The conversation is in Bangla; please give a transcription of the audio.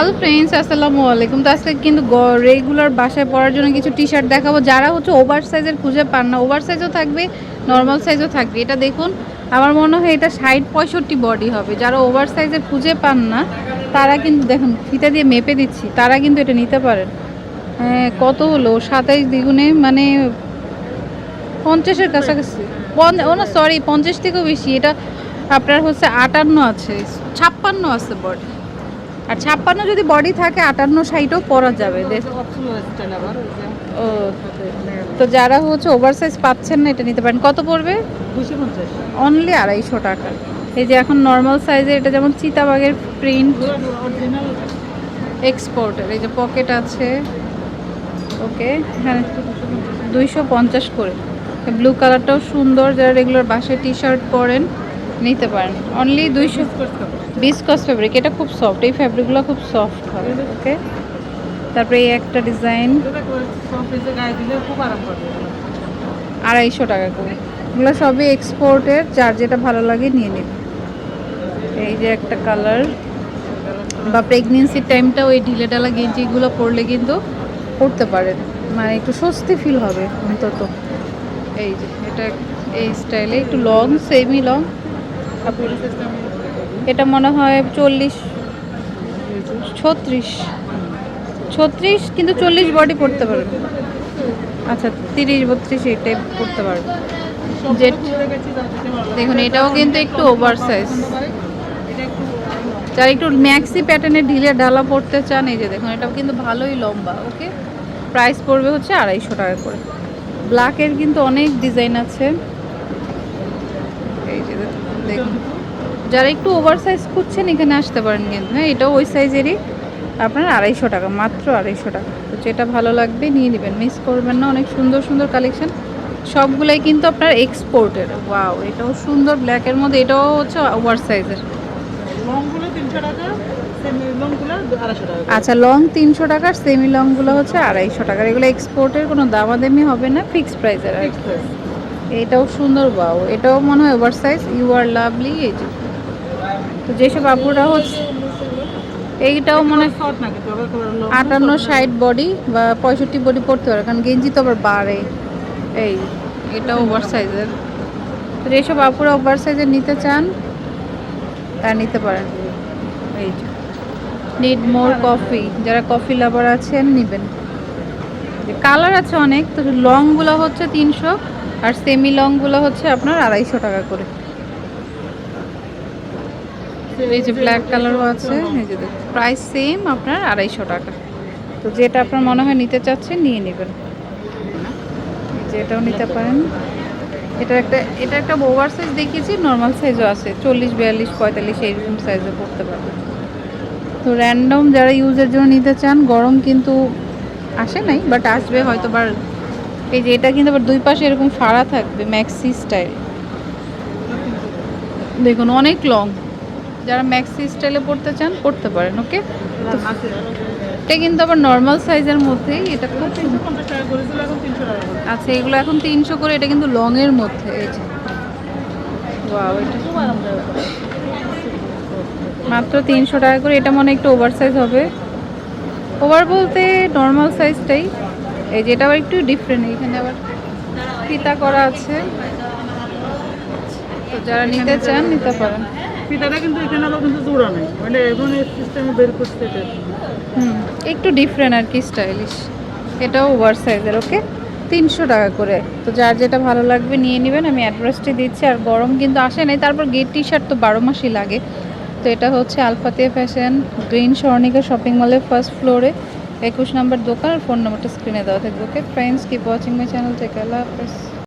হ্যালো ফ্রেন্ডস আসসালামু আলাইকুম। তো আজকে কিন্তু রেগুলার বাসায় পরার জন্য কিছু টি শার্ট দেখাবো। যারা হচ্ছে ওভার সাইজের খুঁজে পান না ওভার সাইজও থাকবে নর্মাল সাইজও থাকবে। এটা দেখুন, আমার মনে হয় এটা ষাট পঁয়ষট্টি বডি হবে। যারা ওভার সাইজের খুঁজে পান না, তারা কিন্তু দেখুন, ফিতা দিয়ে মেপে দিচ্ছি, তারা কিন্তু এটা নিতে পারেন। হ্যাঁ কত হলো? সাতাইশ দ্বিগুণে মানে পঞ্চাশের কাছাকাছি। ও না সরি পঞ্চাশ থেকেও বেশি। এটা আপনার হচ্ছে আটান্ন আছে, ছাপ্পান্ন আছে বডি আর ছাপ্পান্ন যদি বডি থাকে আটান্ন সাইডও পরা যাবে। ও তো যারা হচ্ছে ওভার সাইজ পাচ্ছেন না এটা নিতে পারেন। কত পড়বে? অনলি আড়াইশো টাকা। এই যে এখন নর্মাল সাইজে এটা যেমন চিতাবাগের প্রিন্ট এক্সপোর্টের এই যে পকেট আছে। ওকে হ্যাঁ দুইশো পঞ্চাশ করে। ব্লু কালারটাও সুন্দর যারা রেগুলার বাসায় টি শার্ট পরেন নিতে পারেন। অনলি দুইশো বিসকস ফেব্রিক এটা খুব সফট এই ফ্যাব্রিকগুলো খুব সফট হবে ওকে তারপরে এই একটা ডিজাইন আড়াইশো টাকা করে। এগুলো সবই এক্সপোর্টের যার যেটা ভালো লাগে নিয়ে নিন এই যে একটা কালার বা প্রেগনেন্সির টাইমটা ওই ঢিলে ডালা গেঞ্জিগুলো পরলে কিন্তু পরতে পারেন। মানে একটু স্বস্তি ফিল হবে অন্তত। এই যে, এটা এই স্টাইলে একটু লং সেমি লং এটা মনে হয় চল্লিশ, ছত্রিশ ছত্রিশ কিন্তু চল্লিশ বডি পড়তে পারবে। আচ্ছা তিরিশ, বত্রিশ এই টাইপ করতে পারবে। যে দেখুন, এটাও কিন্তু একটু ওভার সাইজ যারা একটু ম্যাক্সি প্যাটার্নের ঢিলে ডালা পড়তে চান, এই যে দেখুন, এটাও কিন্তু ভালোই লম্বা, ওকে? প্রাইস পড়বে হচ্ছে আড়াইশো টাকা করে। ব্ল্যাকের কিন্তু অনেক ডিজাইন আছে। এই যে দেখুন। যারা একটু ওভার সাইজ খুঁজছেন এখানে আসতে পারেন কিন্তু হ্যাঁ? এটাও ওই সাইজেরই আপনার আড়াইশো টাকা মাত্র আড়াইশো টাকা। তো যেটা ভালো লাগবে নিয়ে নেবেন। মিস করবেন না অনেক সুন্দর সুন্দর কালেকশন সবগুলাই কিন্তু আপনার এক্সপোর্টের ওয়াও এটাও সুন্দর ব্ল্যাকের মধ্যে এটাও হচ্ছে ওভার সাইজের আচ্ছা লং তিনশো টাকার সেমি লংগুলো হচ্ছে আড়াইশো টাকার এগুলো এক্সপোর্টের কোনো দামাদামি হবে না ফিক্স প্রাইসের আর এটাও সুন্দর বাও এটাও মনে হয় over size you are lovely এই যে। তো যেসব আপুরা হচ্ছে, এইটাও মনে আটান্ন ষাট বডি বা পঁয়ষট্টি বডি পড়তে পারে, কারণ গেঞ্জি তো আবার বাড়ে। এই এটা ওভার সাইজের তো যেসব আপুরা ওভার সাইজের নিতে চান তা নিতে পারেন। এই নিড মোর কফি যারা কফি লাভার আছেন, নেবেন। কালার আছে অনেক, তো লংগুলো হচ্ছে তিনশো, আর সেমি লংগুলো হচ্ছে আপনার আড়াইশো টাকা করে। এই যে ব্ল্যাক কালারও আছে, এই যে প্রাইস সেম আপনার আড়াইশো টাকা। তো যেটা আপনার মনে হয় নিতে চাচ্ছেন, নিয়ে নেবেন। এই যে এটাও নিতে পারেন। এটা একটা এটা একটা ওভার সাইজ দেখিয়েছি নর্মাল সাইজও আছে। চল্লিশ, বিয়াল্লিশ, পঁয়তাল্লিশ এইরকম সাইজে পড়তে পারবেন তো র্যান্ডম যারা ইউজের জন্য নিতে চান, গরম কিন্তু আসে নাই বাট আসবে হয়তো বার এই যে এটা কিন্তু আবার দুই পাশে এরকম ফাড়া থাকবে ম্যাক্সি স্টাইল দেখুন, অনেক লং যারা ম্যাক্সি স্টাইলে পড়তে চান পড়তে পারেন ওকে এটা কিন্তু আবার নর্মাল সাইজের মধ্যেই এটা খুব আচ্ছা এগুলো এখন তিনশো করে এটা কিন্তু লং এর মধ্যে এই যে। মাত্র তিনশো টাকা করে এটা মনে হয় একটু ওভার সাইজ হবে। ওভার বলতে নর্মাল সাইজটাই এই যে এটা আবার একটু ডিফারেন্ট এখানে আবার ফিতা করা আছে। তো যারা নিতে চান নিতে পারেন। কিন্তু এখানে আলো কিন্তু জোড়া মানে এখন এই সিস্টেমে বের এটা। হুম, একটু ডিফারেন্ট আর কি স্টাইলিশ এটাও ওভার সাইজের ওকে তিনশো টাকা করে। তো যার যেটা ভালো লাগবে নিয়ে নেবেন। আমি অ্যাড্রেসটি দিচ্ছি আর গরম কিন্তু আসে নাই। তারপর গেট টি শার্ট তো বারো মাসই লাগে। তো এটা হচ্ছে আলফাতিয়া ফ্যাশন গ্রিন স্বর্ণিকা শপিং মলের ফার্স্ট ফ্লোরে একুশ নম্বর দোকান আর ফোন নাম্বারটা স্ক্রিনে দেওয়া থাকবে okay friends keep watching my channel থেকে আল্লাহ হাফেজ।